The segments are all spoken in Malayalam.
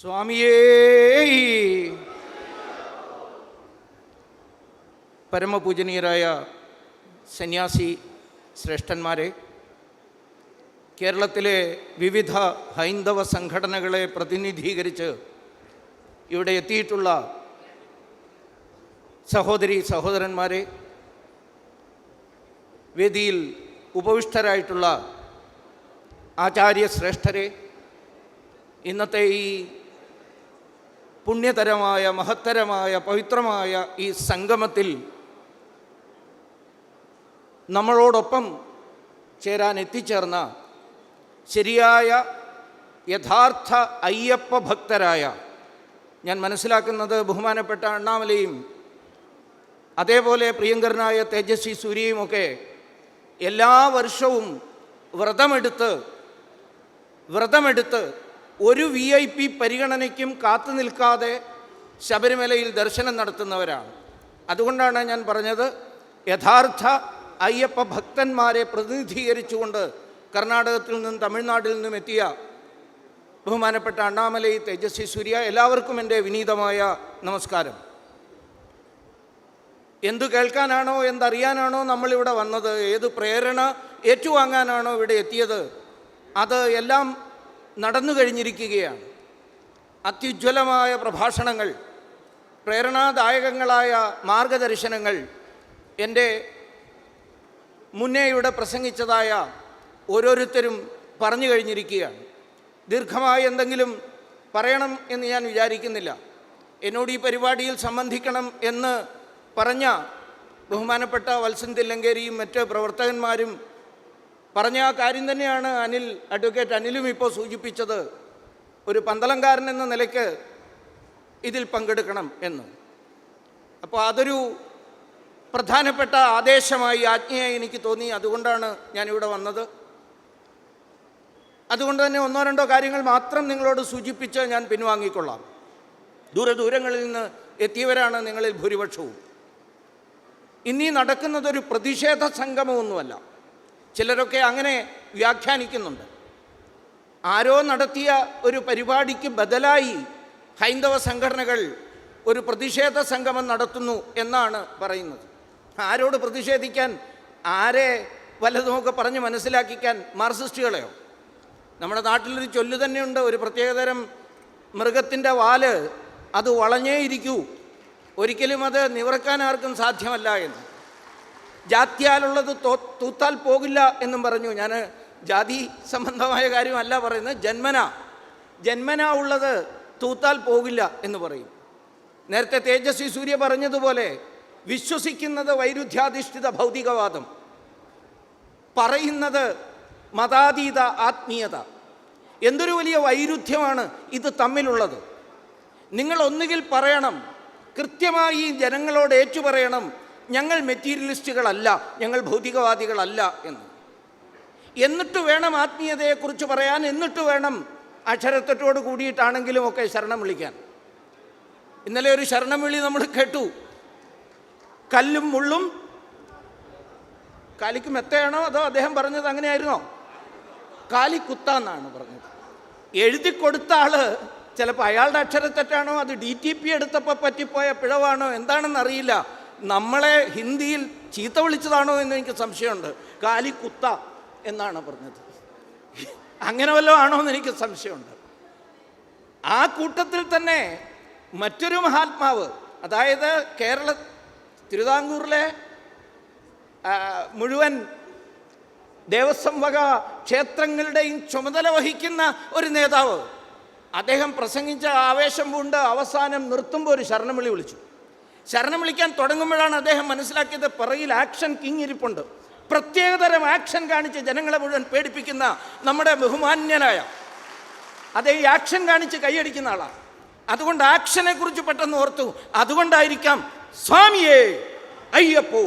സ്വാമിയേ. പരമപൂജനീയരായ സന്യാസി ശ്രേഷ്ഠന്മാരെ കേരളത്തിലെ വിവിധ ഹൈന്ദവ സംഘടനകളെ പ്രതിനിധീകരിച്ച് ഇവിടെ എത്തിയിട്ടുള്ള സഹോദരി സഹോദരന്മാരെ വേദിയിൽ ഉപവിഷ്ടരായിട്ടുള്ള ആചാര്യശ്രേഷ്ഠരെ ഇന്നത്തെ ഈ പുണ്യതരമായ മഹത്തരമായ പവിത്രമായ ഈ സംഗമത്തിൽ നമ്മളോടൊപ്പം ചേരാൻ എത്തിച്ചേർന്ന ശരിയായ യഥാർത്ഥ അയ്യപ്പ ഭക്തരായ ഞാൻ മനസ്സിലാക്കുന്നത് ബഹുമാനപ്പെട്ട അണ്ണാമലയും അതേപോലെ പ്രിയങ്കരനായ തേജസ്വി സൂര്യയുമൊക്കെ എല്ലാ വർഷവും വ്രതമെടുത്ത് വ്രതമെടുത്ത് ഒരു വി ഐ പി പരിഗണനയ്ക്കും കാത്തു നിൽക്കാതെ ശബരിമലയിൽ ദർശനം നടത്തുന്നവരാണ്. അതുകൊണ്ടാണ് ഞാൻ പറഞ്ഞത് യഥാർത്ഥ അയ്യപ്പ ഭക്തന്മാരെ പ്രതിനിധീകരിച്ചുകൊണ്ട് കർണാടകത്തിൽ നിന്നും തമിഴ്നാട്ടിൽ നിന്നും എത്തിയ ബഹുമാനപ്പെട്ട അണ്ണാമലൈ തേജസ്വി സൂര്യ എല്ലാവർക്കും എന്റെ വിനീതമായ നമസ്കാരം. എന്തു കേൾക്കാനാണോ എന്തറിയാനാണോ നമ്മളിവിടെ വന്നത് ഏത് പ്രേരണ ഏറ്റുവാങ്ങാനാണോ ഇവിടെ എത്തിയത് അത് എല്ലാം നടന്നു കഴിഞ്ഞിരിക്കുകയാണ്. അത്യുജ്വലമായ പ്രഭാഷണങ്ങൾ പ്രേരണാദായകങ്ങളായ മാർഗദർശനങ്ങൾ എന്റെ മുന്നേ ഇവിടെ പ്രസംഗിച്ചതായ ഓരോരുത്തരും പറഞ്ഞു കഴിഞ്ഞിരിക്കുകയാണ്. ദീർഘമായി എന്തെങ്കിലും പറയണം എന്ന് ഞാൻ വിചാരിക്കുന്നില്ല. എന്നോട് ഈ പരിപാടിയിൽ സംബന്ധിക്കണം എന്ന് പറഞ്ഞ ബഹുമാനപ്പെട്ട വത്സൻ തില്ലങ്കേരിയും മറ്റ് പ്രവർത്തകന്മാരും പറഞ്ഞ ആ കാര്യം തന്നെയാണ് അനിൽ അഡ്വക്കേറ്റ് അനിലും ഇപ്പോൾ സൂചിപ്പിച്ചത്. ഒരു പന്തളംകാരൻ എന്ന നിലയ്ക്ക് ഇതിൽ പങ്കെടുക്കണം എന്ന്. അപ്പോൾ അതൊരു പ്രധാനപ്പെട്ട ആദേശമായി ആജ്ഞയായി എനിക്ക് തോന്നി. അതുകൊണ്ടാണ് ഞാനിവിടെ വന്നത്. അതുകൊണ്ട് തന്നെ ഒന്നോ രണ്ടോ കാര്യങ്ങൾ മാത്രം നിങ്ങളോട് സൂചിപ്പിച്ച് ഞാൻ പിൻവാങ്ങിക്കൊള്ളാം. ദൂരെ ദൂരങ്ങളിൽ നിന്ന് എത്തിയവരാണ് നിങ്ങളിൽ ഭൂരിപക്ഷവും. ഇനി നടക്കുന്നതൊരു പ്രതിഷേധ സംഗമമൊന്നുമല്ല. ചിലരൊക്കെ അങ്ങനെ വ്യാഖ്യാനിക്കുന്നുണ്ട്. ആരോ നടത്തിയ ഒരു പരിപാടിക്ക് ബദലായി ഹൈന്ദവ സംഘടനകൾ ഒരു പ്രതിഷേധ സംഗമം നടത്തുന്നു എന്നാണ് പറയുന്നത്. ആരോട് പ്രതിഷേധിക്കാൻ ആരെ വല്ലതുമൊക്കെ പറഞ്ഞ് മനസ്സിലാക്കിക്കാൻ മാർസിസ്റ്റുകളെയോ നമ്മുടെ നാട്ടിലൊരു ചൊല്ലു തന്നെയുണ്ട് ഒരു പ്രത്യേകതരം മൃഗത്തിന്റെ വാൽ അത് വളഞ്ഞേ ഇരിക്കൂ ഒരിക്കലും അത് നിവർക്കാൻ ആർക്കും സാധ്യമല്ല എന്ന്. ജാത്യാലുള്ളത് തോ തൂത്താൽ പോകില്ല എന്നും പറഞ്ഞു. ഞാൻ ജാതി സംബന്ധമായ കാര്യമല്ല പറയുന്നത്. ജന്മന ജന്മന ഉള്ളത് തൂത്താൽ പോകില്ല എന്ന് പറയും. നേരത്തെ തേജസ്വി സൂര്യ പറഞ്ഞതുപോലെ വിശ്വസിക്കുന്നത് വൈരുദ്ധ്യാധിഷ്ഠിത ഭൗതികവാദം. പറയുന്നത് മതാതീത ആത്മീയത. എന്തൊരു വലിയ വൈരുദ്ധ്യമാണ് ഇത് തമ്മിലുള്ളത്. നിങ്ങൾ ഒന്നുകിൽ പറയണം കൃത്യമായി ജനങ്ങളോട് ഏറ്റുപറയണം ഞങ്ങൾ മെറ്റീരിയലിസ്റ്റുകളല്ല ഞങ്ങൾ ഭൗതികവാദികളല്ല എന്ന്. എന്നിട്ട് വേണം ആത്മീയതയെക്കുറിച്ച് പറയാൻ എന്നിട്ട് വേണം അക്ഷരത്തെറ്റോട് കൂടിയിട്ടാണെങ്കിലും ഒക്കെ ശരണം വിളിക്കാൻ. ഇന്നലെ ഒരു ശരണം വിളി നമ്മൾ കേട്ടു. കല്ലും മുള്ളും കാലിക്ക് മെത്തയാണോ അതോ അദ്ദേഹം പറഞ്ഞത് അങ്ങനെയായിരുന്നോ? കാലി കുത്താന്നാണ് പറഞ്ഞത്. എഴുതി കൊടുത്ത ആൾ ചിലപ്പോൾ അയാളുടെ അക്ഷരത്തെറ്റാണോ അത് ഡി ടി പി എടുത്തപ്പോൾ പറ്റിപ്പോയ പിഴവാണോ എന്താണെന്ന് അറിയില്ല നമ്മളെ ഹിന്ദിയിൽ ചീത്ത വിളിച്ചതാണോ എന്ന് എനിക്ക് സംശയമുണ്ട്. കാലി കുത്ത എന്നാണ് പറഞ്ഞത്. അങ്ങനെ വല്ലതും ആണോ എന്ന് എനിക്ക് സംശയമുണ്ട്. ആ കൂട്ടത്തിൽ തന്നെ മറ്റൊരു മഹാത്മാവ് അതായത് കേരള തിരുവിതാംകൂറിലെ മുഴുവൻ ദേവസ്വം വക ക്ഷേത്രങ്ങളുടെയും ചുമതല വഹിക്കുന്ന ഒരു നേതാവ്. അദ്ദേഹം പ്രസംഗിച്ച ആവേശം കൊണ്ട് അവസാനം നിർത്തുമ്പോൾ ഒരു ശരണവിളി വിളിച്ചു. ശരണം വിളിക്കാൻ തുടങ്ങുമ്പോഴാണ് അദ്ദേഹം മനസ്സിലാക്കിയത് പിറകിൽ ആക്ഷൻ കിങ് ഇരിപ്പുണ്ട്. പ്രത്യേകതരം ആക്ഷൻ കാണിച്ച് ജനങ്ങളെ മുഴുവൻ പേടിപ്പിക്കുന്ന നമ്മുടെ ബഹുമാന്യനായ അതേ ഈ ആക്ഷൻ കാണിച്ച് കൈയടിക്കുന്ന ആളാണ്. അതുകൊണ്ട് ആക്ഷനെ കുറിച്ച് പെട്ടെന്ന് ഓർത്തു അതുകൊണ്ടായിരിക്കാം സ്വാമിയേ അയ്യപ്പോ.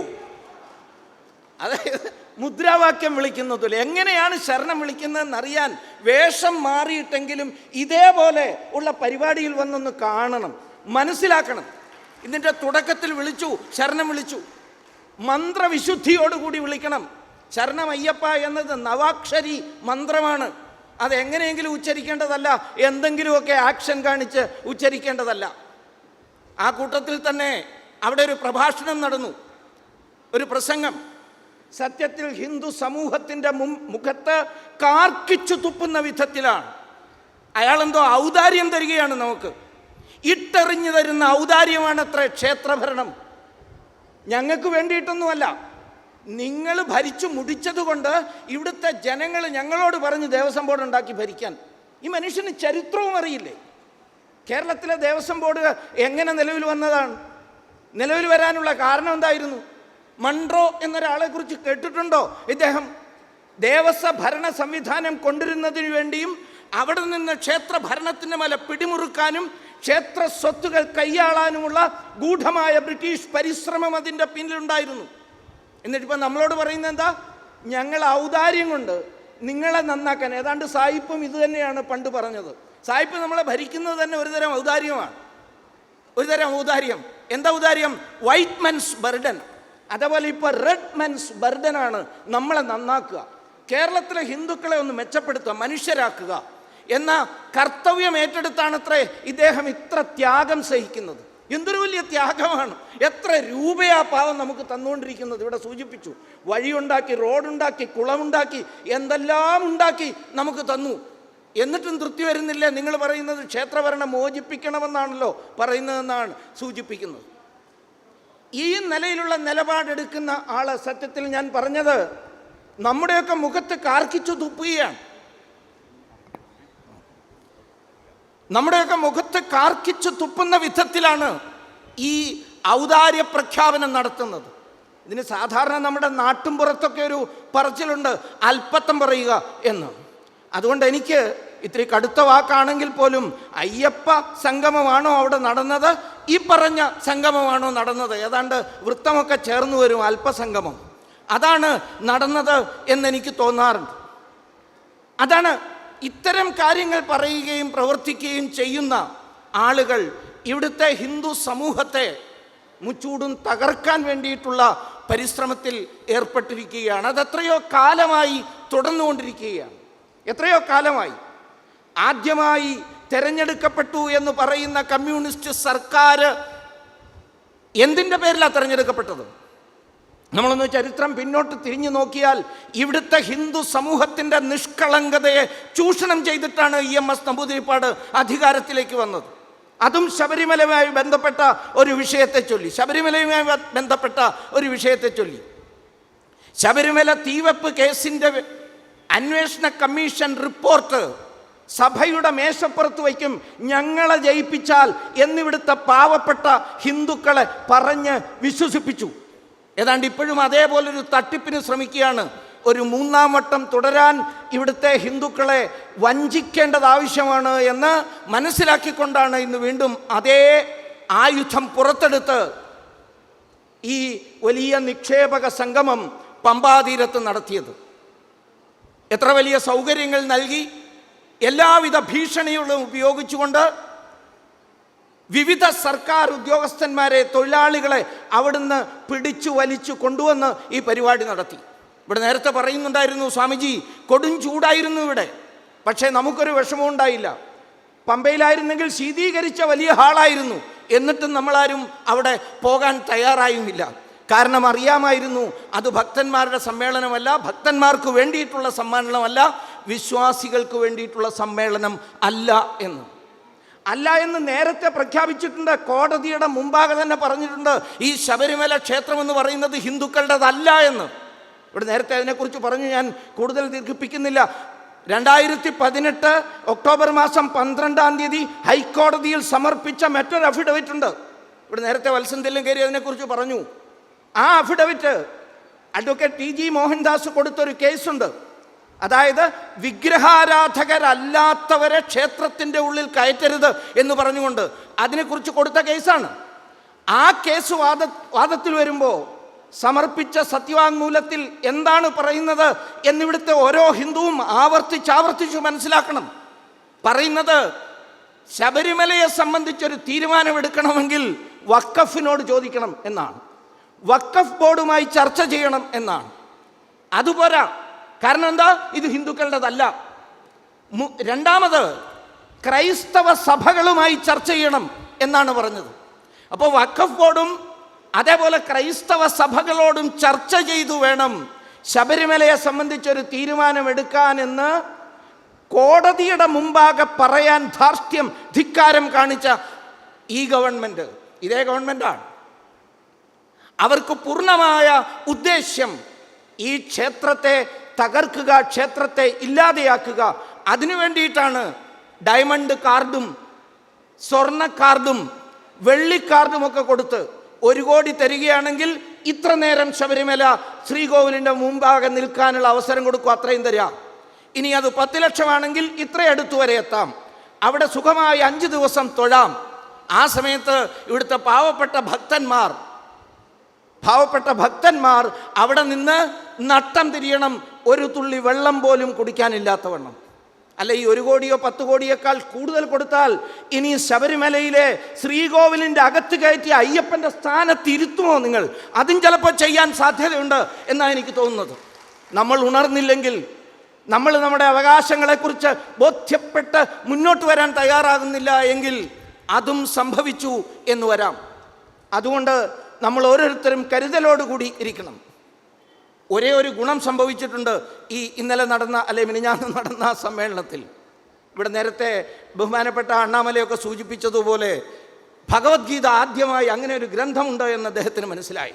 അതായത് മുദ്രാവാക്യം വിളിക്കുന്നതിൽ എങ്ങനെയാണ് ശരണം വിളിക്കുന്നതെന്ന് അറിയാൻ വേഷം മാറിയിട്ടെങ്കിലും ഇതേപോലെ ഉള്ള പരിപാടിയിൽ വന്നൊന്ന് കാണണം മനസ്സിലാക്കണം. ഇതിന്റെ തുടക്കത്തിൽ വിളിച്ചു ശരണം വിളിച്ചു. മന്ത്രവിശുദ്ധിയോടുകൂടി വിളിക്കണം. ശരണം അയ്യപ്പ എന്നത് നവാക്ഷരി മന്ത്രമാണ്. അത് എങ്ങനെയെങ്കിലും ഉച്ചരിക്കേണ്ടതല്ല എന്തെങ്കിലുമൊക്കെ ആക്ഷൻ കാണിച്ച് ഉച്ചരിക്കേണ്ടതല്ല. ആ കൂട്ടത്തിൽ തന്നെ അവിടെ ഒരു പ്രഭാഷണം നടന്നു. ഒരു പ്രസംഗം. സത്യത്തിൽ ഹിന്ദു സമൂഹത്തിന്റെ മുഖത്ത് കാർക്കിച്ചു തുപ്പുന്ന വിധത്തിലാണ്. അയാളെന്തോ ഔദാര്യം തരികയാണ് നമുക്ക്. ഇട്ടെറിഞ്ഞു തരുന്ന ഔദാര്യമാണത്ര ക്ഷേത്രഭരണം. ഞങ്ങൾക്ക് വേണ്ടിയിട്ടൊന്നുമല്ല. നിങ്ങൾ ഭരിച്ചു മുടിച്ചതുകൊണ്ട് ഇവിടുത്തെ ജനങ്ങൾ ഞങ്ങളോട് പറഞ്ഞ് ദേവസ്വം ബോർഡ് ഉണ്ടാക്കി ഭരിക്കാൻ. ഈ മനുഷ്യന് ചരിത്രവും അറിയില്ലേ? കേരളത്തിലെ ദേവസ്വം ബോർഡ് എങ്ങനെ നിലവിൽ വന്നതാണ്? നിലവിൽ വരാനുള്ള കാരണം എന്തായിരുന്നു? മൺട്രോ എന്നൊരാളെ കുറിച്ച് കേട്ടിട്ടുണ്ടോ ഇദ്ദേഹം? ദേവസ്വ ഭരണ സംവിധാനം കൊണ്ടുവരുന്നതിന് വേണ്ടിയും അവിടെ നിന്ന് ക്ഷേത്ര ഭരണത്തിന്റെ മേലെ പിടിമുറുക്കാനും ക്ഷേത്ര സ്വത്തുകൾ കൈയാളാനുമുള്ള ഗൂഢമായ ബ്രിട്ടീഷ് പരിശ്രമം അതിന്റെ പിന്നിലുണ്ടായിരുന്നു. എന്നിട്ടിപ്പോൾ നമ്മളോട് പറയുന്നത് എന്താ? ഞങ്ങൾ ഔദാര്യം കൊണ്ട് നിങ്ങളെ നന്നാക്കാൻ ഏതാണ്ട് സായിപ്പും ഇത് തന്നെയാണ് പണ്ട് പറഞ്ഞത്. സായിപ്പ് നമ്മളെ ഭരിക്കുന്നത് തന്നെ ഒരുതരം ഔദാര്യമാണ്. ഒരുതരം ഔദാര്യം. എന്താ ഔദാര്യം? വൈറ്റ് മെൻസ് ബർഡൻ അതേപോലെ ഇപ്പോൾ റെഡ് മെൻസ് ബർഡനാണ് നമ്മളെ നന്നാക്കുക. കേരളത്തിലെ ഹിന്ദുക്കളെ ഒന്ന് മെച്ചപ്പെടുത്തുക മനുഷ്യരാക്കുക. എന്ന കർത്തവ്യം ഏറ്റെടുത്താണത്രേ ഇദ്ദേഹം ഇത്ര ത്യാഗം സഹിക്കുന്നത്. എന്തൊരു വലിയ ത്യാഗമാണ്. എത്ര രൂപയാ പാവം നമുക്ക് തന്നുകൊണ്ടിരിക്കുന്നത്. ഇവിടെ സൂചിപ്പിച്ചു വഴിയുണ്ടാക്കി റോഡുണ്ടാക്കി കുളമുണ്ടാക്കി എന്തെല്ലാം ഉണ്ടാക്കി നമുക്ക് തന്നു. എന്നിട്ടും തൃപ്തി വരുന്നില്ല. നിങ്ങൾ പറയുന്നത് ക്ഷേത്രഭരണം മോചിപ്പിക്കണമെന്നാണല്ലോ പറയുന്നതെന്നാണ് സൂചിപ്പിക്കുന്നത്. ഈ നിലയിലുള്ള നിലപാടെടുക്കുന്ന ആൾ സത്യത്തിൽ ഞാൻ പറഞ്ഞത് നമ്മുടെയൊക്കെ മുഖത്ത് കാർക്കിച്ചു തുപ്പുകയാണ്. നമ്മുടെയൊക്കെ മുഖത്ത് കാർക്കിച്ചു തുപ്പുന്ന വിധത്തിലാണ് ഈ ഔദാര്യ പ്രഖ്യാപനം നടത്തുന്നത്. ഇതിന് സാധാരണ നമ്മുടെ നാട്ടുംപുറത്തൊക്കെ ഒരു പറച്ചിലുണ്ട് അല്പത്തം പറയുക എന്ന്. അതുകൊണ്ട് എനിക്ക് ഇത്തിരി കടുത്ത വാക്കാണെങ്കിൽ പോലും അയ്യപ്പ സംഗമമാണോ അവിടെ നടന്നത്? ഈ പറഞ്ഞ സംഗമമാണോ നടന്നത്? ഏതാണ്ട് വൃത്തമൊക്കെ ചേർന്ന് വരും അല്പസംഗമം അതാണ് നടന്നത് എന്നെനിക്ക് തോന്നാറുണ്ട്. അതാണ് ഇത്തരം കാര്യങ്ങൾ പറയുകയും പ്രവർത്തിക്കുകയും ചെയ്യുന്ന ആളുകൾ ഇവിടുത്തെ ഹിന്ദു സമൂഹത്തെ മുച്ചൂടും തകർക്കാൻ വേണ്ടിയിട്ടുള്ള പരിശ്രമത്തിൽ ഏർപ്പെട്ടിരിക്കുകയാണ്. അത് എത്രയോ കാലമായി തുടർന്നുകൊണ്ടിരിക്കുകയാണ്. എത്രയോ കാലമായി. ആദ്യമായി തെരഞ്ഞെടുക്കപ്പെട്ടു എന്ന് പറയുന്ന കമ്മ്യൂണിസ്റ്റ് സർക്കാർ എന്തിന്റെ പേരിലാണ് തെരഞ്ഞെടുക്കപ്പെട്ടത്? നമ്മളൊന്ന് ചരിത്രം പിന്നോട്ട് തിരിഞ്ഞു നോക്കിയാൽ ഇവിടുത്തെ ഹിന്ദു സമൂഹത്തിന്റെ നിഷ്കളങ്കതയെ ചൂഷണം ചെയ്തിട്ടാണ് ഇ എം എസ് നമ്പൂതിരിപ്പാട് അധികാരത്തിലേക്ക് വന്നത്. അതും ശബരിമലയുമായി ബന്ധപ്പെട്ട ഒരു വിഷയത്തെ ചൊല്ലി. ശബരിമലയുമായി ബന്ധപ്പെട്ട ഒരു വിഷയത്തെ ചൊല്ലി. ശബരിമല തീവെപ്പ് കേസിന്റെ അന്വേഷണ കമ്മീഷൻ റിപ്പോർട്ട് സഭയുടെ മേശപ്പുറത്ത് വയ്ക്കും. ഞങ്ങളെ ജയിപ്പിച്ചാൽ എന്നിവിടുത്തെ പാവപ്പെട്ട ഹിന്ദുക്കളെ പറഞ്ഞ് വിശ്വസിപ്പിച്ചു. ഏതാണ്ട് ഇപ്പോഴും അതേപോലൊരു തട്ടിപ്പിന് ശ്രമിക്കുകയാണ്. ഒരു മൂന്നാം വട്ടം തുടരാൻ ഇവിടുത്തെ ഹിന്ദുക്കളെ വഞ്ചിക്കേണ്ടത് ആവശ്യമാണ് എന്ന് മനസ്സിലാക്കിക്കൊണ്ടാണ് ഇന്ന് വീണ്ടും അതേ ആയുധം പുറത്തെടുത്ത് ഈ വലിയ നിക്ഷേപക സംഗമം പമ്പാതീരത്ത് നടത്തിയത്. എത്ര വലിയ സൗകര്യങ്ങൾ നൽകി. എല്ലാവിധ ഭീഷണികളും ഉപയോഗിച്ചുകൊണ്ട് വിവിധ സർക്കാർ ഉദ്യോഗസ്ഥന്മാരെ തൊഴിലാളികളെ അവിടുന്ന് പിടിച്ചു വലിച്ചു കൊണ്ടുവന്ന് ഈ പരിപാടി നടത്തി. ഇവിടെ നേരത്തെ പറയുന്നുണ്ടായിരുന്നു സ്വാമിജി കൊടും ചൂടായിരുന്നു ഇവിടെ. പക്ഷേ നമുക്കൊരു വിഷമവും ഉണ്ടായില്ല. പമ്പയിലായിരുന്നെങ്കിൽ ശീതീകരിച്ച വലിയ ഹാളായിരുന്നു. എന്നിട്ടും നമ്മളാരും അവിടെ പോകാൻ തയ്യാറായുമില്ല. കാരണം അറിയാമായിരുന്നു അത് ഭക്തന്മാരുടെ സമ്മേളനമല്ല ഭക്തന്മാർക്ക് വേണ്ടിയിട്ടുള്ള സമ്മേളനമല്ല വിശ്വാസികൾക്ക് വേണ്ടിയിട്ടുള്ള സമ്മേളനം അല്ല എന്ന്. അല്ല എന്ന് നേരത്തെ പ്രഖ്യാപിച്ചിട്ടുണ്ട്. കോടതിയുടെ മുമ്പാകെ തന്നെ പറഞ്ഞിട്ടുണ്ട്. ഈ ശബരിമല ക്ഷേത്രം എന്ന് പറയുന്നത് ഹിന്ദുക്കളുടേതല്ല എന്ന്. ഇവിടെ നേരത്തെ അതിനെക്കുറിച്ച് പറഞ്ഞു ഞാൻ കൂടുതൽ ദീർഘിപ്പിക്കുന്നില്ല. രണ്ടായിരത്തി പതിനെട്ട് ഒക്ടോബർ മാസം പന്ത്രണ്ടാം തീയതി ഹൈക്കോടതിയിൽ സമർപ്പിച്ച മറ്റൊരു അഫിഡവിറ്റ് ഉണ്ട്. ഇവിടെ നേരത്തെ വത്സന്തെല്ലും കയറി അതിനെക്കുറിച്ച് പറഞ്ഞു. ആ affidavit advocate T G Mohandas കൊടുത്തൊരു കേസുണ്ട്. അതായത് വിഗ്രഹാരാധകരല്ലാത്തവരെ ക്ഷേത്രത്തിന്റെ ഉള്ളിൽ കയറ്റരുത് എന്ന് പറഞ്ഞുകൊണ്ട് അതിനെക്കുറിച്ച് കൊടുത്ത കേസാണ്. ആ കേസ് വാദ വാദത്തിൽ വരുമ്പോൾ സമർപ്പിച്ച സത്യവാങ്മൂലത്തിൽ എന്താണ് പറയുന്നത് എന്നിവിടുത്തെ ഓരോ ഹിന്ദുവും ആവർത്തിച്ചാവർത്തിച്ചു മനസ്സിലാക്കണം. പറയുന്നത് ശബരിമലയെ സംബന്ധിച്ചൊരു തീരുമാനമെടുക്കണമെങ്കിൽ വക്കഫിനോട് ചോദിക്കണം എന്നാണ്. വക്കഫ് ബോർഡുമായി ചർച്ച ചെയ്യണം എന്നാണ്. അതുപോരാ കാരണം എന്താ? ഇത് ഹിന്ദുക്കളുടേതല്ല. രണ്ടാമത് ക്രൈസ്തവ സഭകളുമായി ചർച്ച ചെയ്യണം എന്നാണ് പറഞ്ഞത്. അപ്പോൾ വഖഫ് ബോർഡും അതേപോലെ ക്രൈസ്തവ സഭകളോടും ചർച്ച ചെയ്തു വേണം ശബരിമലയെ സംബന്ധിച്ചൊരു തീരുമാനമെടുക്കാനെന്ന് കോടതിയുടെ മുമ്പാകെ പറയാൻ ധാർഷ്ട്യം ധിക്കാരം കാണിച്ച ഈ ഗവൺമെന്റ് ഇതേ ഗവൺമെന്റാണ് അവർക്ക് പൂർണമായ ഉദ്ദേശ്യം ഈ ക്ഷേത്രത്തെ തകർക്കുക ക്ഷേത്രത്തെ ഇല്ലാതെയാക്കുക അതിനു വേണ്ടിയിട്ടാണ് ഡയമണ്ട് കാർഡും സ്വർണ കാർഡും വെള്ളി കാർഡും ഒക്കെ കൊടുത്ത് ഒരു കോടി തരികയാണെങ്കിൽ ഇത്ര നേരം ശബരിമല ശ്രീകോവിലിന്റെ മുമ്പാകെ നിൽക്കാനുള്ള അവസരം കൊടുക്കും അത്രയും തരിക. ഇനി അത് പത്ത് ലക്ഷമാണെങ്കിൽ ഇത്ര അടുത്തു വരെ എത്താം. അവിടെ സുഖമായി അഞ്ച് ദിവസം തൊഴാം. ആ സമയത്ത് ഇവിടുത്തെ പാവപ്പെട്ട ഭക്തന്മാർ പാവപ്പെട്ട ഭക്തന്മാർ അവിടെ നിന്ന് നട്ടം തിരിയണം ഒരു തുള്ളി വെള്ളം പോലും കുടിക്കാനില്ലാത്തവണ്ണം അല്ല ഈ ഒരു കോടിയോ പത്ത് കോടിയേക്കാൾ കൂടുതൽ കൊടുത്താൽ ഇനി ശബരിമലയിലെ ശ്രീകോവിലിന്റെ അകത്ത് കയറ്റി അയ്യപ്പന്റെ സ്ഥാനത്ത് ഇരുത്തുമോ നിങ്ങൾ? അതും ചിലപ്പോൾ ചെയ്യാൻ സാധ്യതയുണ്ട് എന്നാണ് എനിക്ക് തോന്നുന്നത്. നമ്മൾ ഉണർന്നില്ലെങ്കിൽ നമ്മൾ നമ്മുടെ അവകാശങ്ങളെക്കുറിച്ച് ബോധ്യപ്പെട്ട് മുന്നോട്ട് വരാൻ തയ്യാറാകുന്നില്ല എങ്കിൽ അതും സംഭവിച്ചു എന്ന് വരാം. അതുകൊണ്ട് നമ്മൾ ഓരോരുത്തരും കരുതലോടുകൂടി ഇരിക്കണം. ഒരേ ഒരു ഗുണം സംഭവിച്ചിട്ടുണ്ട് ഈ ഇന്നലെ നടന്ന അല്ലെ മിനിഞ്ഞാന്ന് നടന്ന സമ്മേളനത്തിൽ. ഇവിടെ നേരത്തെ ബഹുമാനപ്പെട്ട അണ്ണാമലയൊക്കെ സൂചിപ്പിച്ചതുപോലെ ഭഗവത്ഗീത ആദ്യമായി അങ്ങനെ ഒരു ഗ്രന്ഥമുണ്ട് എന്ന് അദ്ദേഹത്തിന് മനസ്സിലായി.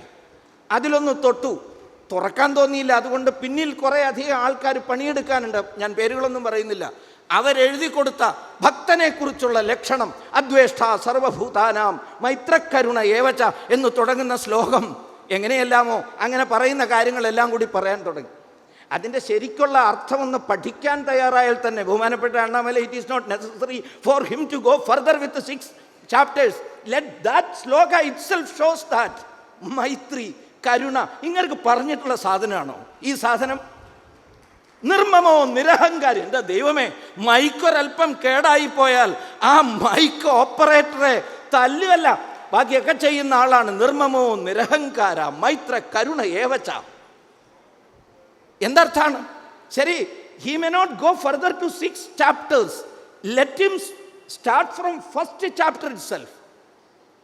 അതിലൊന്ന് തൊട്ടു. തുറക്കാൻ തോന്നിയില്ല. അതുകൊണ്ട് പിന്നിൽ കുറേ അധികം ആൾക്കാർ പണിയെടുക്കാനുണ്ട്. ഞാൻ പേരുകളൊന്നും പറയുന്നില്ല. അവരെഴുതി കൊടുത്ത ഭക്തനെക്കുറിച്ചുള്ള ലക്ഷണം അദ്വേഷ്ട സർവഭൂതാനാം മൈത്രക്കരുണ ഏവച്ച എന്ന് തുടങ്ങുന്ന ശ്ലോകം എങ്ങനെയെല്ലാമോ അങ്ങനെ പറയുന്ന കാര്യങ്ങളെല്ലാം കൂടി പറയാൻ തുടങ്ങി. അതിന്റെ ശരിക്കുള്ള അർത്ഥമൊന്ന് പഠിക്കാൻ തയ്യാറായാൽ തന്നെ ബഹുമാനപ്പെട്ട Annamalai it is not necessary for him to go further with six chapters let that shloka itself shows that maitri karuna ഇങ്ങനെ പറഞ്ഞിട്ടുള്ള സാധനമാണോ? ഈ സാധനം നിർമ്മമോ നിരഹങ്കാരി. എന്റെ ദൈവമേ മൈക്കൊരൽപ്പം കേടായി പോയാൽ ആ മൈക്ക് ഓപ്പറേറ്ററെ തല്ലുവല്ല ബാക്കിയൊക്കെ ചെയ്യുന്ന ആളാണ് നിർമ്മമോ നിരഹങ്കാര മൈത്ര കരുണ ഏവച്ച എന്തർത്ഥാണ് ശരി he may not go further to six chapters let him start from first chapter itself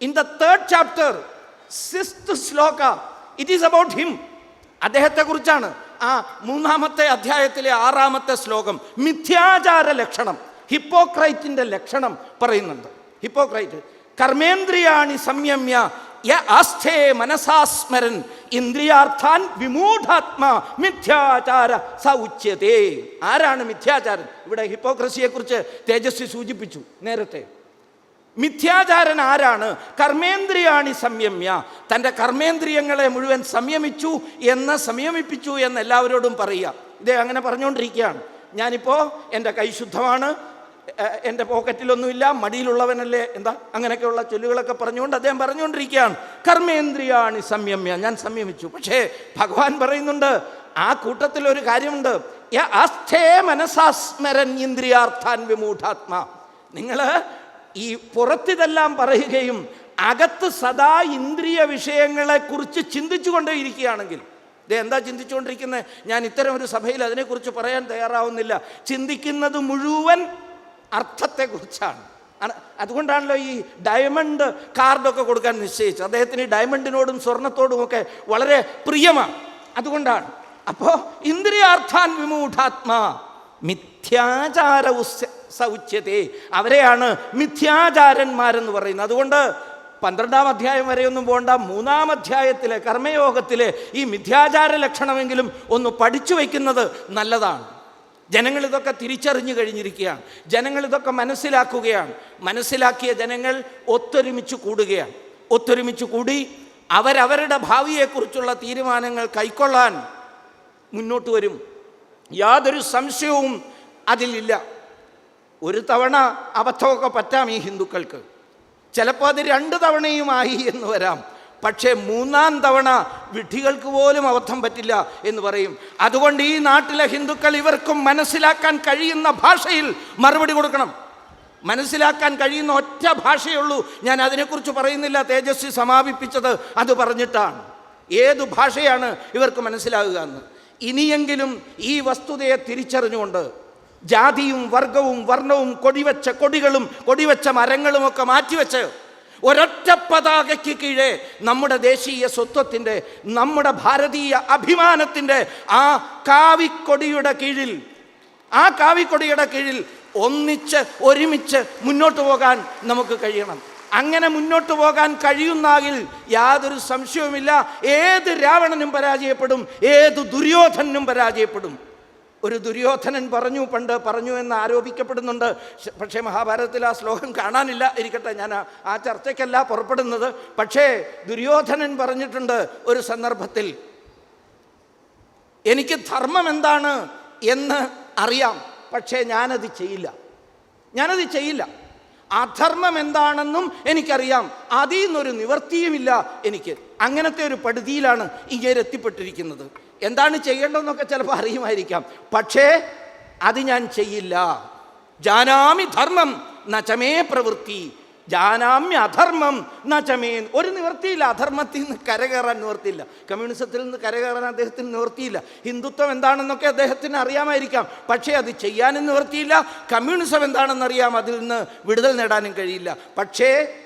in the third chapter sixth shloka it is about him അദ്ദേഹത്തെ കുറിച്ചാണ് ആ മൂന്നാമത്തെ അധ്യായത്തിലെ ആറാമത്തെ ശ്ലോകം മിഥ്യാചാര ലക്ഷണം ഹിപ്പോക്രൈറ്റിന്റെ ലക്ഷണം പറയുന്നുണ്ട്. ഹിപ്പോക്രൈറ്റ് കർമ്മേന്ദ്രിയാണി സംയമ്യ യ ആസ്ഥേ മനസാസ്മരൻ ഇന്ദ്രിയാർത്ഥാൻ വിമൂഢാത്മാ മിഥ്യാചാര സ സൗച്യതേ ആരാണ് മിഥ്യാചാരൻ? ഇവിടെ ഹിപ്പോക്രസിയെക്കുറിച്ച് തേജസ്വി സൂചിപ്പിച്ചു നേരത്തെ. മിഥ്യാചാരൻ ആരാണ്? കർമ്മേന്ദ്രിയാണി സംയമ്യ. തന്റെ കർമ്മേന്ദ്രിയങ്ങളെ മുഴുവൻ സംയമിച്ചു എന്ന് സംയമിപ്പിച്ചു എന്ന് എല്ലാവരോടും പറയുക. ഇതേ അങ്ങനെ പറഞ്ഞുകൊണ്ടിരിക്കുകയാണ് ഞാനിപ്പോൾ എന്റെ കൈ ശുദ്ധമാണ്. എന്റെ പോക്കറ്റിലൊന്നുമില്ല. മടിയിലുള്ളവനല്ലേ. എന്താ? അങ്ങനെയൊക്കെയുള്ള ചൊല്ലുകളൊക്കെ പറഞ്ഞുകൊണ്ട് അദ്ദേഹം പറഞ്ഞുകൊണ്ടിരിക്കുകയാണ് കർമ്മേന്ദ്രിയാണി സംയമ്യ. ഞാൻ സംയമിച്ചു. പക്ഷേ ഭഗവാൻ പറയുന്നുണ്ട് ആ കൂട്ടത്തിൽ ഒരു കാര്യമുണ്ട് ആസ്ഥേ മനസാസ്മരൻ ഇന്ദ്രിയാർത്ഥാൻ വിമൂഢാത്മാ. നിങ്ങൾ ഈ പുറത്തിതെല്ലാം പറയുകയും അകത്ത് സദാ ഇന്ദ്രിയ വിഷയങ്ങളെക്കുറിച്ച് ചിന്തിച്ചു കൊണ്ടേയിരിക്കുകയാണെങ്കിൽ ഇത് എന്താ ചിന്തിച്ചുകൊണ്ടിരിക്കുന്നത് ഞാൻ ഇത്തരം ഒരു സഭയിൽ അതിനെക്കുറിച്ച് പറയാൻ തയ്യാറാവുന്നില്ല. ചിന്തിക്കുന്നത് മുഴുവൻ അർത്ഥത്തെക്കുറിച്ചാണ്. അതുകൊണ്ടാണല്ലോ ഈ ഡയമണ്ട് കാർഡൊക്കെ കൊടുക്കാൻ നിശ്ചയിച്ചത്. അദ്ദേഹത്തിന് ഈ ഡയമണ്ടിനോടും സ്വർണത്തോടുമൊക്കെ വളരെ പ്രിയമാണ്. അതുകൊണ്ടാണ്. അപ്പോൾ ഇന്ദ്രിയാർത്ഥാൻ വിമൂഢാത്മാ. മിഥ്യാചാര സൗച്യതേ അവരെയാണ് മിഥ്യാചാരന്മാരെന്ന് പറയുന്നത്. അതുകൊണ്ട് പന്ത്രണ്ടാം അധ്യായം വരെയൊന്നും പോകണ്ട മൂന്നാം അധ്യായത്തിലെ കർമ്മയോഗത്തിലെ ഈ മിഥ്യാചാര ലക്ഷണമെങ്കിലും ഒന്ന് പഠിച്ചു വയ്ക്കുന്നത് നല്ലതാണ്. ജനങ്ങൾ ഇതൊക്കെ തിരിച്ചറിഞ്ഞു കഴിഞ്ഞിരിക്കുകയാണ്. ജനങ്ങൾ ഇതൊക്കെ മനസ്സിലാക്കുകയാണ്. മനസ്സിലാക്കിയ ജനങ്ങൾ ഒത്തൊരുമിച്ച് കൂടുകയാണ്. ഒത്തൊരുമിച്ച് കൂടി അവരവരുടെ ഭാവിയെക്കുറിച്ചുള്ള തീരുമാനങ്ങൾ കൈക്കൊള്ളാൻ മുന്നോട്ട് വരും. യാതൊരു സംശയവും അതിലില്ല. ഒരു തവണ അബദ്ധമൊക്കെ പറ്റാം ഈ ഹിന്ദുക്കൾക്ക്. ചിലപ്പോൾ അത് രണ്ട് തവണയുമായി എന്ന് വരാം. പക്ഷേ മൂന്നാം തവണ വിഡ്ഢികൾക്ക് പോലും അബദ്ധം പറ്റില്ല എന്ന് പറയും. അതുകൊണ്ട് ഈ നാട്ടിലെ ഹിന്ദുക്കൾ ഇവർക്കും മനസ്സിലാക്കാൻ കഴിയുന്ന ഭാഷയിൽ മറുപടി കൊടുക്കണം. മനസ്സിലാക്കാൻ കഴിയുന്ന ഒറ്റ ഭാഷയുള്ളൂ ഞാൻ അതിനെക്കുറിച്ച് പറയുന്നില്ല. തേജസ്വി സമാപിപ്പിച്ചത് അത് പറഞ്ഞിട്ടാണ്. ഏത് ഭാഷയാണ് ഇവർക്ക് മനസ്സിലാകുക എന്ന്? ഇനിയെങ്കിലും ഈ വസ്തുതയെ തിരിച്ചറിഞ്ഞുകൊണ്ട് ജാതിയും വർഗവും വർണവും കൊടിവെച്ച കൊടികളും കൊടിവെച്ച മരങ്ങളുമൊക്കെ മാറ്റിവെച്ച് ഒരൊറ്റ പതാകയ്ക്ക് കീഴെ നമ്മുടെ ദേശീയ സ്വത്വത്തിന്റെ നമ്മുടെ ഭാരതീയ അഭിമാനത്തിന്റെ ആ കാവിക്കൊടിയുടെ കീഴിൽ ആ കാവിക്കൊടിയുടെ കീഴിൽ ഒന്നിച്ച് ഒരുമിച്ച് മുന്നോട്ട് പോകാൻ നമുക്ക് കഴിയണം. അങ്ങനെ മുന്നോട്ട് പോകാൻ കഴിയുന്നാകിൽ യാതൊരു സംശയവുമില്ല. ഏത് രാവണനും പരാജയപ്പെടും ഏത് ദുര്യോധനനും പരാജയപ്പെടും. ഒരു ദുര്യോധനൻ പറഞ്ഞു പണ്ട് പറഞ്ഞു എന്ന് ആരോപിക്കപ്പെടുന്നുണ്ട്. പക്ഷേ മഹാഭാരതത്തിൽ ആ ശ്ലോകം കാണാനില്ല. ഇരിക്കട്ടെ ഞാൻ ആ- ചർച്ചയ്ക്കല്ല പുറപ്പെടുന്നത്. പക്ഷേ ദുര്യോധനൻ പറഞ്ഞിട്ടുണ്ട് ഒരു സന്ദർഭത്തിൽ എനിക്ക് ധർമ്മം എന്താണ് എന്ന് അറിയാം പക്ഷേ ഞാനത് ചെയ്യില്ല. ഞാനത് ചെയ്യില്ല. അധർമ്മം എന്താണെന്നും എനിക്കറിയാം. അതിൽ നിന്നൊരു നിവർത്തിയുമില്ല എനിക്ക്. അങ്ങനത്തെ ഒരു പടുതിയിലാണ് ഇങ്ങനെ എത്തിപ്പെട്ടിരിക്കുന്നത്. എന്താണ് ചെയ്യേണ്ടതെന്നൊക്കെ ചിലപ്പോൾ അറിയുമായിരിക്കാം. പക്ഷേ അത് ഞാൻ ചെയ്യില്ല. ജാനാമി ധർമ്മം നചമേ പ്രവൃത്തി. ജാനാമ്യ അധർമ്മം നചമേൻ ഒരു നിവർത്തിയില്ല അധർമ്മത്തിൽ നിന്ന് കരകയറാൻ നിവർത്തിയില്ല കമ്മ്യൂണിസത്തിൽ നിന്ന് കരകയറാൻ അദ്ദേഹത്തിന് നിവർത്തിയില്ല ഹിന്ദുത്വം എന്താണെന്നൊക്കെ അദ്ദേഹത്തിന് അറിയാമായിരിക്കാം. പക്ഷേ അത് ചെയ്യാനും നിവർത്തിയില്ല കമ്മ്യൂണിസം എന്താണെന്ന് അറിയാം അതിൽ നിന്ന് വിടുതൽ നേടാനും കഴിയില്ല. പക്ഷേ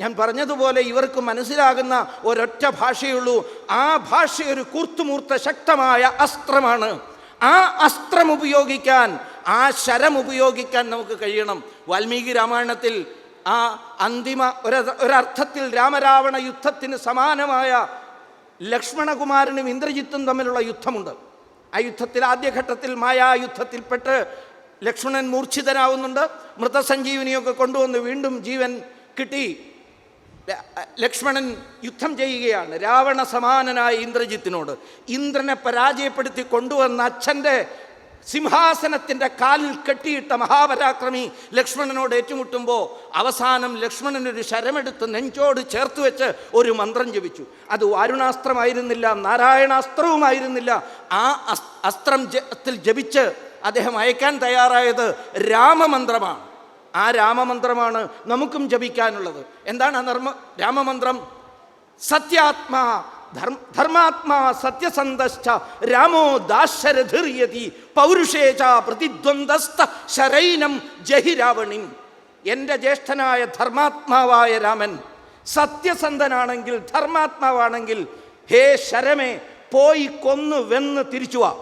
ഞാൻ പറഞ്ഞതുപോലെ ഇവർക്ക് മനസ്സിലാകുന്ന ഒരൊറ്റ ഭാഷയുള്ളൂ. ആ ഭാഷ ഒരു കൂർത്തുമൂർത്ത ശക്തമായ അസ്ത്രമാണ്. ആ അസ്ത്രം ഉപയോഗിക്കാൻ ആ ശരം ഉപയോഗിക്കാൻ നമുക്ക് കഴിയണം. വാൽമീകി രാമായണത്തിൽ ആ അന്തിമ ഒരു ഒരർത്ഥത്തിൽ രാമരാവണ യുദ്ധത്തിന് സമാനമായ ലക്ഷ്മണകുമാരനും ഇന്ദ്രജിത്തും തമ്മിലുള്ള യുദ്ധമുണ്ട്. ആ യുദ്ധത്തിൽ ആദ്യഘട്ടത്തിൽ മായായുദ്ധത്തിൽപ്പെട്ട് ലക്ഷ്മണൻ മൂർച്ഛിതനാവുന്നുണ്ട്. മൃതസഞ്ജീവനിയൊക്കെ കൊണ്ടുവന്ന് വീണ്ടും ജീവൻ കിട്ടി. ലക്ഷ്മണൻ യുദ്ധം ചെയ്യുകയാണ്. രാവണ സമാനനായ ഇന്ദ്രജിത്തിനോട്. ഇന്ദ്രനെ പരാജയപ്പെടുത്തി കൊണ്ടുവന്ന അച്ഛന്റെ സിംഹാസനത്തിന്റെ കാലിൽ കെട്ടിയിട്ട മഹാപരാക്രമി ലക്ഷ്മണനോട് ഏറ്റുമുട്ടുമ്പോൾ അവസാനം ലക്ഷ്മണൻ ഒരു ശരമെടുത്ത് നെഞ്ചോട് ചേർത്ത് വെച്ച് ഒരു മന്ത്രം ജപിച്ചു. അത് വാരുണാസ്ത്രമായിരുന്നില്ല നാരായണാസ്ത്രവുമായിരുന്നില്ല. ആ അസ്ത്രം ജത്തിൽ ജപിച്ച് അദ്ദേഹം അയക്കാൻ തയ്യാറായത് രാമമന്ത്രമാണ്. ആ രാമമന്ത്രമാണ് നമുക്കും ജപിക്കാനുള്ളത്. എന്താണ് ആ നർമ്മ രാമമന്ത്രം? സത്യാത്മാ ധർമാത്മാ സത്യസന്ധശ്ച രാമോ ദാശരഥിർയതി പൗരുഷേച പ്രതിദ്വന്ദ്സ്ത ശരൈനം ജഹി രാവണിം എന്റെ ജ്യേഷ്ഠനായ ധർമാത്മാവായ രാമൻ സത്യസന്ധനാണെങ്കിൽ ധർമാത്മാവാണെങ്കിൽ ഹേ ശരമേ പോയി കൊന്നു വെന്ന് തിരിച്ചു വാ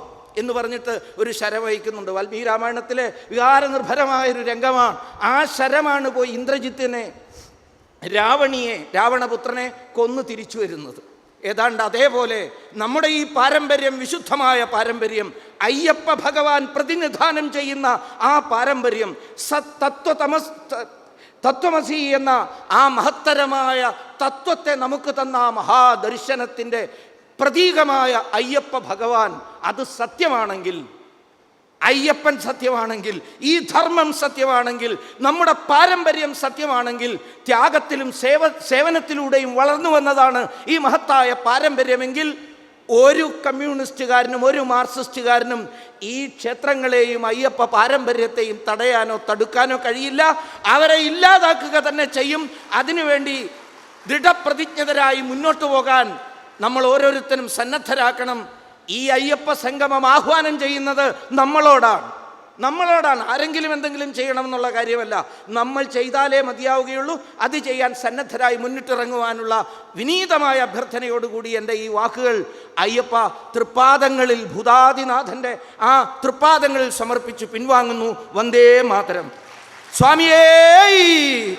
എന്ന് പറഞ്ഞിട്ട് ഒരു ശരം വഹിക്കുന്നുണ്ട്. വാൽമീകി രാമായണത്തിലെ വികാരനിർഭരമായൊരു രംഗമാണ്. ആ ശരമാണ് പോയി ഇന്ദ്രജിത്തിനെ രാവണിയെ രാവണപുത്രനെ കൊന്നു തിരിച്ചു വരുന്നത്. ഏതാണ്ട് അതേപോലെ നമ്മുടെ ഈ പാരമ്പര്യം വിശുദ്ധമായ പാരമ്പര്യം അയ്യപ്പ ഭഗവാൻ പ്രതിനിധാനം ചെയ്യുന്ന ആ പാരമ്പര്യം സത് തത്വതമസ് ത- തത്വമസി എന്ന ആ മഹത്തരമായ തത്വത്തെ നമുക്ക് തന്ന ആ മഹാദർശനത്തിന്റെ പ്രതീകമായ അയ്യപ്പ ഭഗവാൻ അത് സത്യമാണെങ്കിൽ അയ്യപ്പൻ സത്യമാണെങ്കിൽ ഈ ധർമ്മം സത്യമാണെങ്കിൽ നമ്മുടെ പാരമ്പര്യം സത്യമാണെങ്കിൽ ത്യാഗത്തിലും സേവ സേവനത്തിലൂടെയും വളർന്നു വന്നതാണ് ഈ മഹത്തായ പാരമ്പര്യമെങ്കിൽ ഒരു കമ്മ്യൂണിസ്റ്റുകാരനും ഒരു മാർക്സിസ്റ്റുകാരനും ഈ ക്ഷേത്രങ്ങളെയും അയ്യപ്പ പാരമ്പര്യത്തെയും തടയാനോ തടുക്കാനോ കഴിയില്ല. അവരെ ഇല്ലാതാക്കുക തന്നെ ചെയ്യും. അതിനുവേണ്ടി ദൃഢപ്രതിജ്ഞതരായി മുന്നോട്ട് പോകാൻ നമ്മൾ ഓരോരുത്തരും സന്നദ്ധരാക്കണം. ഈ അയ്യപ്പ സംഗമം ആഹ്വാനം ചെയ്യുന്നത് നമ്മളോടാണ്. നമ്മളോടാണ്. ആരെങ്കിലും എന്തെങ്കിലും ചെയ്യണമെന്നുള്ള കാര്യമല്ല. നമ്മൾ ചെയ്താലേ മതിയാവുകയുള്ളൂ. അത് ചെയ്യാൻ സന്നദ്ധരായി മുന്നിട്ടിറങ്ങുവാനുള്ള വിനീതമായ അഭ്യർത്ഥനയോടുകൂടി എന്റെ ഈ വാക്കുകൾ അയ്യപ്പ തൃപ്പാദങ്ങളിൽ ഭൂതാദിനാഥന്റെ ആ തൃപ്പാദങ്ങളിൽ സമർപ്പിച്ച് പിൻവാങ്ങുന്നു. വന്ദേ മാതരം. സ്വാമിയേ